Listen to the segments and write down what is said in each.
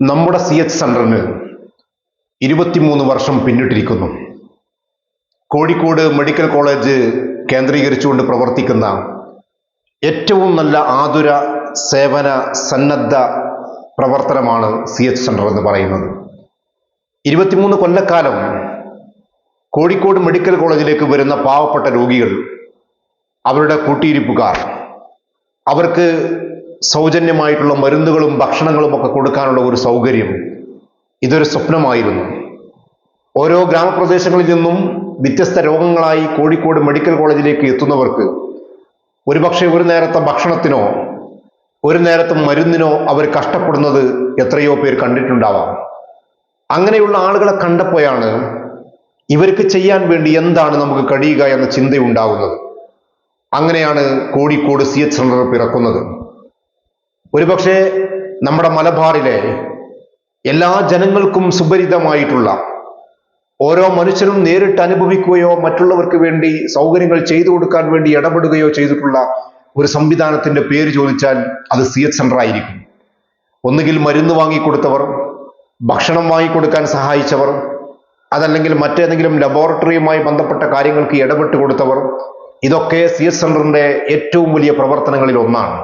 നമ്മുടെ C H സെന്ററിന് ഇരുപത്തിമൂന്ന് വർഷം പിന്നിട്ടിരിക്കുന്നു. കോഴിക്കോട് മെഡിക്കൽ കോളേജ് കേന്ദ്രീകരിച്ചുകൊണ്ട് പ്രവർത്തിക്കുന്ന ഏറ്റവും നല്ല ആതുര സേവന സന്നദ്ധ പ്രവർത്തനമാണ് സി എച്ച് സെന്റർ എന്ന് പറയുന്നത്. ഇരുപത്തിമൂന്ന് കൊല്ലക്കാലം കോഴിക്കോട് മെഡിക്കൽ കോളേജിലേക്ക് വരുന്ന പാവപ്പെട്ട രോഗികൾ അവരുടെ കൂട്ടിയിരിപ്പുകാർ അവർക്ക് സൗജന്യമായിട്ടുള്ള മരുന്നുകളും ഭക്ഷണങ്ങളും ഒക്കെ കൊടുക്കാനുള്ള ഒരു സൗകര്യം ഇതൊരു സ്വപ്നമായിരുന്നു. ഓരോ ഗ്രാമപ്രദേശങ്ങളിൽ നിന്നും വ്യത്യസ്ത രോഗങ്ങളായി കോഴിക്കോട് മെഡിക്കൽ കോളേജിലേക്ക് എത്തുന്നവർക്ക് ഒരുപക്ഷെ ഒരു നേരത്തെ ഭക്ഷണത്തിനോ ഒരു നേരത്തെ മരുന്നിനോ അവർ കഷ്ടപ്പെടുന്നത് എത്രയോ പേർ കണ്ടിട്ടുണ്ടാവാം. അങ്ങനെയുള്ള ആളുകളെ കണ്ടപ്പോഴാണ് ഇവർക്ക് ചെയ്യാൻ വേണ്ടി എന്താണ് നമുക്ക് കഴിയുക എന്ന ചിന്തയുണ്ടാകുന്നത്. അങ്ങനെയാണ് കോഴിക്കോട് സി എച്ച് സെന്റർ പിറക്കുന്നത്. ഒരുപക്ഷെ നമ്മുടെ മലബാറിലെ എല്ലാ ജനങ്ങൾക്കും സുപരിതമായിട്ടുള്ള ഓരോ മനുഷ്യരും നേരിട്ട് അനുഭവിക്കുകയോ മറ്റുള്ളവർക്ക് വേണ്ടി സൗകര്യങ്ങൾ ചെയ്തു കൊടുക്കാൻ വേണ്ടി ഇടപെടുകയോ ചെയ്തിട്ടുള്ള ഒരു സംവിധാനത്തിന്റെ പേര് ചോദിച്ചാൽ അത് സി എച്ച് സെന്റർ ആയിരിക്കും. ഒന്നുകിൽ മരുന്ന് വാങ്ങിക്കൊടുത്തവർ ഭക്ഷണം വാങ്ങിക്കൊടുക്കാൻ സഹായിച്ചവർ അതല്ലെങ്കിൽ മറ്റേതെങ്കിലും ലബോറട്ടറിയുമായി ബന്ധപ്പെട്ട കാര്യങ്ങൾക്ക് ഇടപെട്ട് കൊടുത്തവർ ഇതൊക്കെ സി എച്ച് സെന്ററിന്റെ ഏറ്റവും വലിയ പ്രവർത്തനങ്ങളിൽ ഒന്നാണ്.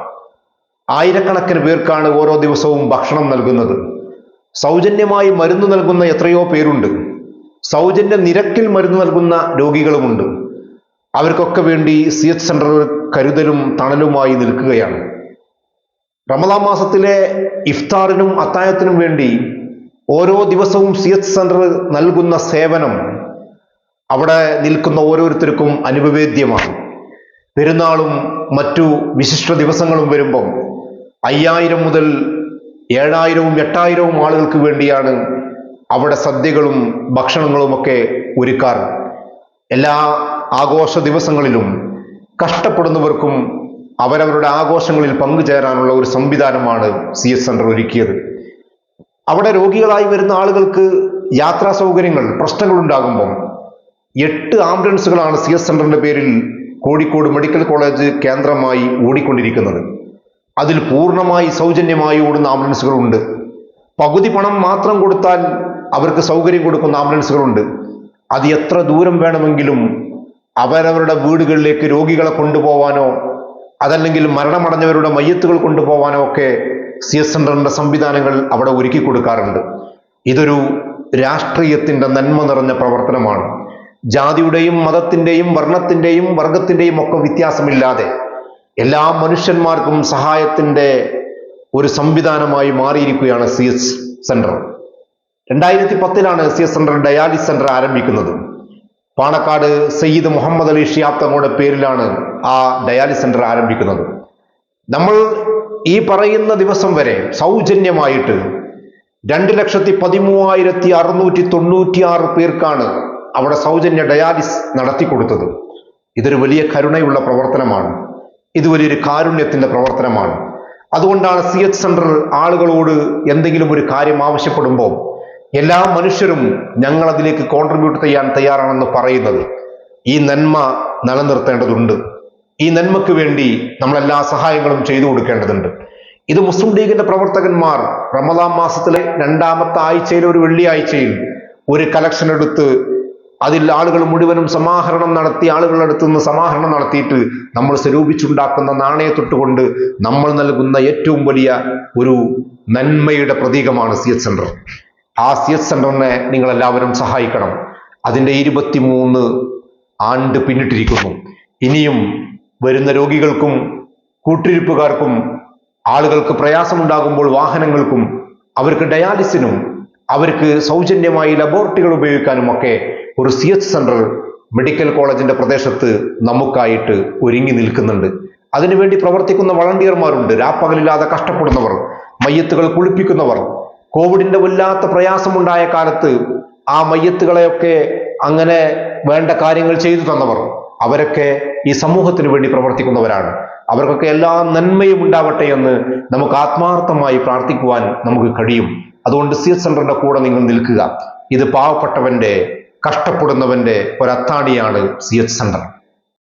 ആയിരക്കണക്കിന് പേർക്കാണ് ഓരോ ദിവസവും ഭക്ഷണം നൽകുന്നത്. സൗജന്യമായി മരുന്ന് നൽകുന്ന എത്രയോ പേരുണ്ട്. സൗജന്യ നിരക്കിൽ മരുന്ന് നൽകുന്ന രോഗികളുമുണ്ട്. അവർക്കൊക്കെ വേണ്ടി സി എച്ച് സെന്റർ കരുതലും തണലുമായി നിൽക്കുകയാണ്. റമദാ മാസത്തിലെ ഇഫ്താറിനും അത്തായത്തിനും വേണ്ടി ഓരോ ദിവസവും സി എച്ച് സെന്റർ നൽകുന്ന സേവനം അവിടെ നിൽക്കുന്ന ഓരോരുത്തർക്കും അനുഭവേദ്യമാണ്. പെരുന്നാളും മറ്റു വിശിഷ്ട ദിവസങ്ങളും വരുമ്പം അയ്യായിരം മുതൽ ഏഴായിരവും എട്ടായിരവും ആളുകൾക്ക് വേണ്ടിയാണ് അവിടെ സദ്യകളും ഭക്ഷണങ്ങളുമൊക്കെ ഒരുക്കാറ് എല്ലാ ആഘോഷ ദിവസങ്ങളിലും കഷ്ടപ്പെടുന്നവർക്കും അവരവരുടെ ആഘോഷങ്ങളിൽ പങ്കുചേരാനുള്ള ഒരു സംവിധാനമാണ് സി എസ് സെന്റർ ഒരുക്കിയത്. അവിടെ രോഗികളായി വരുന്ന ആളുകൾക്ക് യാത്രാ സൗകര്യങ്ങൾ പ്രശ്നങ്ങളുണ്ടാകുമ്പോൾ എട്ട് ആംബുലൻസുകളാണ് സി എസ് സെന്ററിന്റെ പേരിൽ കോഴിക്കോട് മെഡിക്കൽ കോളേജ് കേന്ദ്രമായി ഓടിക്കൊണ്ടിരിക്കുന്നത്. അതിൽ പൂർണമായി സൗജന്യമായി ഓടുന്ന ആംബുലൻസുകളുണ്ട്. പകുതി പണം മാത്രം കൊടുത്താൽ അവർക്ക് സൗകര്യം കൊടുക്കുന്ന ആംബുലൻസുകളുണ്ട്. അത് എത്ര ദൂരം വേണമെങ്കിലും അവരവരുടെ വീടുകളിലേക്ക് രോഗികളെ കൊണ്ടുപോവാനോ അതല്ലെങ്കിൽ മരണമടഞ്ഞവരുടെ മയ്യത്തുകൾ കൊണ്ടുപോവാനോ ഒക്കെ സി എസ് സെന്ററിന്റെ സംവിധാനങ്ങൾ അവിടെ ഒരുക്കി കൊടുക്കാറുണ്ട്. ഇതൊരു രാഷ്ട്രീയത്തിന്റെ നന്മ നിറഞ്ഞ പ്രവർത്തനമാണ്. ജാതിയുടെയും മതത്തിന്റെയും വർണത്തിന്റെയും വർഗത്തിന്റെയും ഒക്കെ വ്യത്യാസമില്ലാതെ എല്ലാ മനുഷ്യന്മാർക്കും സഹായത്തിന്റെ ഒരു സംവിധാനമായി മാറിയിരിക്കുകയാണ് സി എസ് സെന്റർ രണ്ടായിരത്തി പത്തിലാണ് C S centre dialysis centre ആരംഭിക്കുന്നത്. പാണക്കാട് സയ്യിദ് മുഹമ്മദ് അലി ഷിയാത്തങ്ങളുടെ പേരിലാണ് ആ ഡയാലിസ് സെന്റർ ആരംഭിക്കുന്നത്. നമ്മൾ ഈ പറയുന്ന ദിവസം വരെ സൗജന്യമായിട്ട് രണ്ട് ലക്ഷത്തി പതിമൂവായിരത്തി അറുന്നൂറ്റി തൊണ്ണൂറ്റി ആറ് പേർക്കാണ് അവിടെ സൗജന്യ ഡയാലിസ് നടത്തി കൊടുത്തത്. ഇതൊരു വലിയ കരുണയുള്ള പ്രവർത്തനമാണ്. ഇത് വലിയൊരു കാരുണ്യത്തിന്റെ പ്രവർത്തനമാണ്. അതുകൊണ്ടാണ് സി എച്ച് സെന്റർ ആളുകളോട് എന്തെങ്കിലും ഒരു കാര്യം ആവശ്യപ്പെടുമ്പോൾ എല്ലാ മനുഷ്യരും ഞങ്ങൾ അതിലേക്ക് കോൺട്രിബ്യൂട്ട് ചെയ്യാൻ തയ്യാറാണെന്ന് പറയുന്നത്. ഈ നന്മ നിലനിർത്തേണ്ടതുണ്ട്. ഈ നന്മയ്ക്ക് വേണ്ടി നമ്മൾ എല്ലാ സഹായങ്ങളും ചെയ്തു കൊടുക്കേണ്ടതുണ്ട്. ഇത് മുസ്ലിം ലീഗിന്റെ പ്രവർത്തകന്മാർ റമദാം മാസത്തിലെ രണ്ടാമത്തെ ആഴ്ചയിൽ ഒരു വെള്ളിയാഴ്ചയിൽ ഒരു കലക്ഷൻ എടുത്ത് അതിൽ ആളുകൾ മുഴുവനും സമാഹരണം നടത്തി ആളുകളുടെ അടുത്ത് നിന്ന് സമാഹരണം നടത്തിയിട്ട് നമ്മൾ സ്വരൂപിച്ചുണ്ടാക്കുന്ന നാണയത്തൊട്ടുകൊണ്ട് നമ്മൾ നൽകുന്ന ഏറ്റവും വലിയ ഒരു നന്മയുടെ പ്രതീകമാണ് സി എച്ച് സെന്റർ ആ സി എച്ച് സെന്ററിനെ നിങ്ങൾ എല്ലാവരും സഹായിക്കണം. അതിന്റെ ഇരുപത്തിമൂന്ന് ആണ്ട് പിന്നിട്ടിരിക്കുന്നു. ഇനിയും വരുന്ന രോഗികൾക്കും കൂട്ടിരിപ്പുകാർക്കും ആളുകൾക്ക് പ്രയാസമുണ്ടാകുമ്പോൾ വാഹനങ്ങൾക്കും അവർക്ക് ഡയാലിസിനും അവർക്ക് സൗജന്യമായി ലബോറട്ടറികൾ ഉപയോഗിക്കാനും ഒക്കെ ഒരു സി എച്ച് സെന്റർ മെഡിക്കൽ കോളേജിന്റെ പ്രദേശത്ത് നമുക്കായിട്ട് ഒരുങ്ങി നിൽക്കുന്നുണ്ട്. അതിനുവേണ്ടി പ്രവർത്തിക്കുന്ന വളണ്ടിയർമാരുണ്ട് രാപ്പകലില്ലാതെ കഷ്ടപ്പെടുന്നവർ മയ്യത്തുകൾ കുളിപ്പിക്കുന്നവർ. കോവിഡിന്റെ വല്ലാത്ത പ്രയാസമുണ്ടായ കാലത്ത് ആ മയ്യത്തുകളെയൊക്കെ അങ്ങനെ വേണ്ട കാര്യങ്ങൾ ചെയ്തു തന്നവർ അവരൊക്കെ ഈ സമൂഹത്തിന് വേണ്ടി പ്രവർത്തിക്കുന്നവരാണ്. അവർക്കൊക്കെ എല്ലാ നന്മയും ഉണ്ടാവട്ടെ എന്ന് നമുക്ക് ആത്മാർത്ഥമായി പ്രാർത്ഥിക്കുവാൻ നമുക്ക് കഴിയും. അതുകൊണ്ട് സി എസ് സെന്ററിന്റെ കൂടെ നിങ്ങൾ നിൽക്കുക. ഇത് പാവപ്പെട്ടവന്റെ കഷ്ടപ്പെടുന്നവന്റെ ഒരു അത്താണിയാണ് സി എച്ച് സെന്റർ.